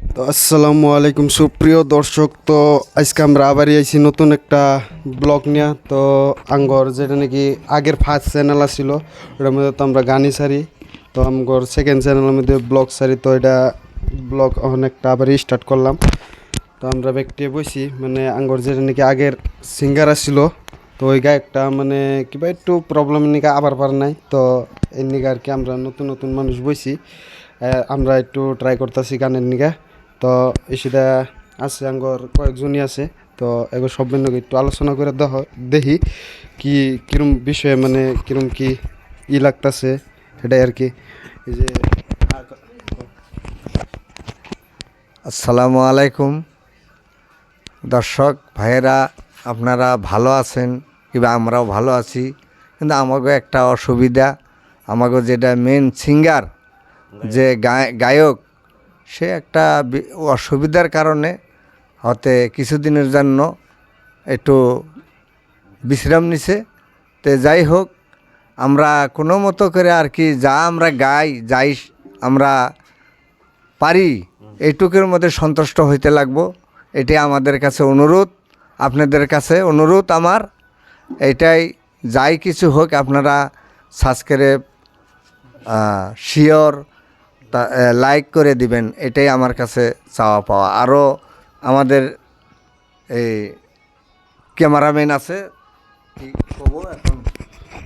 তো আসসালামু আলাইকুম। সুপ্রিয় দর্শক, তো আজকে আমরা আবারই আইছি নতুন একটা ব্লগ নিয়ে। তো আঙ্গর যেটা নাকি আগের ফার্স্ট চ্যানেল আছিল, ওটার মধ্যে তো আমরা গানই সারি। তো আমগর সেকেন্ড চ্যানেলের মধ্যে ব্লগ সারি, তো এটা ব্লগ অনেকটা আবার স্টার্ট করলাম। তো আমরা ব্যক্তি বসি মানে আঙ্গর যেটা নাকি আগের সিঙ্গার আসছিল তো ওই গায়কটা মানে কিবা একটু প্রবলেম নিকা আবার পার নাই। তো এর নিকা আর কি আমরা নতুন নতুন মানুষ বইছি আমরা একটু ট্রাই করতেছি গানের নিকা তো এসিটা আছে আঙ্গর কয়েকজনই আছে, তো এগুলো সব মিলে একটু আলোচনা করে দেখ দেখি কি, কিরম বিষয়ে মানে কিরম কি ই লাগতাছে, সেটাই আর কি। যে আসসালামু আলাইকুম। দর্শক, ভাইয়েরা, আপনারা ভালো আছেন? কিংবা আমরাও ভালো আছি। কিন্তু আমাকে একটা অসুবিধা আমাকে যেটা মেন সিঙ্গার যে গায়- গায়ক, সে একটা অসুবিধার কারণে হতে কিছুদিনের জন্য একটু বিশ্রাম নিছে। তে যাই হোক, আমরা কোনো মতো করে আর কি যা আমরা গাই, যাই আমরা পারি, এইটুকুর মধ্যে সন্তুষ্ট হইতে লাগবো। এটি আমাদের কাছে অনুরোধ, আপনাদের কাছে অনুরোধ আমার। এটাই যাই কিছু হোক, আপনারা সাবস্ক্রাইব শিওর লাইক করে দিবেন এটাই আমার কাছে চাওয়া পাওয়া। আরও আমাদের এই ক্যামেরাম্যান আছে কি কবো এখন?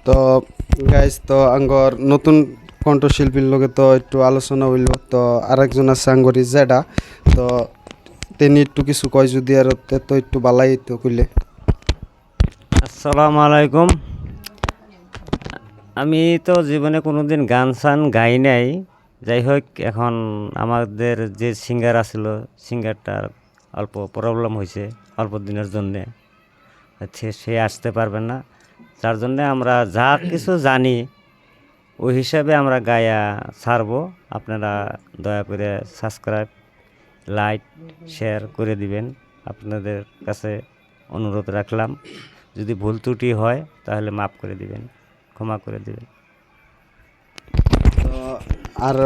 তো গাইজ তো আঙ্গর নতুন কণ্ঠশিল্পীর লগে তো একটু আলোচনা হইল তো আরেকজন আছে আঙ্গরি জেডা তো তিনি একটু কিছু কয় যদি আর তে তো একটু বালাই তো কইলে। আসসালামু আলাইকুম। আমি তো জীবনে কোনোদিন গান সান গাই নাই যাই হোক এখন আমাদের যে সিঙ্গার আছিল, সিঙ্গারটার অল্প প্রবলেম হয়েছে অল্প দিনের জন্যে। সে আসতে পারবে না। যার জন্যে আমরা যা কিছু জানি, ওই হিসাবে আমরা গায়া ছাড়বো। আপনারা দয়া করে সাবস্ক্রাইব, লাইক, শেয়ার করে দিবেন। আপনাদের কাছে অনুরোধ রাখলাম। যদি ভুল ত্রুটি হয়, তাহলে মাফ করে দিবেন, ক্ষমা করে দিবেন। আর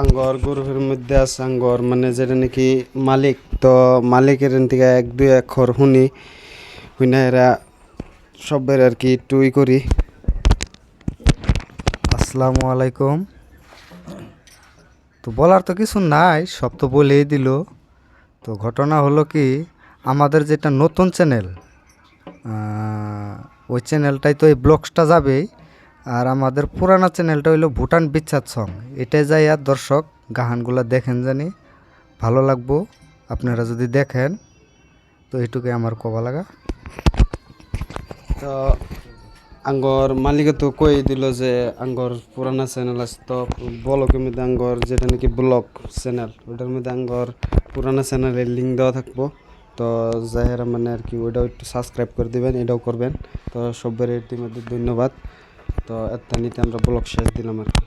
আঙ্গর গরুর মধ্যে আছে আঙ্গর মানে যেটা নাকি মালিক। তো মালিকের থেকে এক, দুই অক্ষর শুনি, শুনে এরা সবের আর কি একটু ই করি। আসসালামু আলাইকুম। তো বলার তো কিছু নাই, সব তো বলেই দিল। তো ঘটনা হলো কি, আমাদের যেটা নতুন চ্যানেল ওই চ্যানেলটাই তো এই ব্লগসটা যাবেই। আর আমাদের পুরানা চ্যানেলটা হইল ভুটান বিচ্ছাদ সং। এটাই যাই আর দর্শক গাহানগুলো দেখেন জানি, ভালো লাগবো, আপনারা যদি দেখেন, তো এইটুকুই আমার কবা লাগা। তো আঙ্গর মালিকে তো কই দিল যে আঙ্গর পুরানা চ্যানেল আছে, তো ব্লকের মধ্যে আঙ্গর যেটা নাকি ব্লগ চ্যানেল, ওটার মধ্যে আঙ্গর পুরানা চ্যানেলের লিঙ্ক দেওয়া থাকব। তো যাহেরা মানে আর কি, ওইটাও একটু সাবস্ক্রাইব করে দিবেন, এটাও করবেন। তো সবের ইতিমধ্যে ধন্যবাদ। তো এত নিতে আমরা ব্লক শেষ দিলাম আর কি।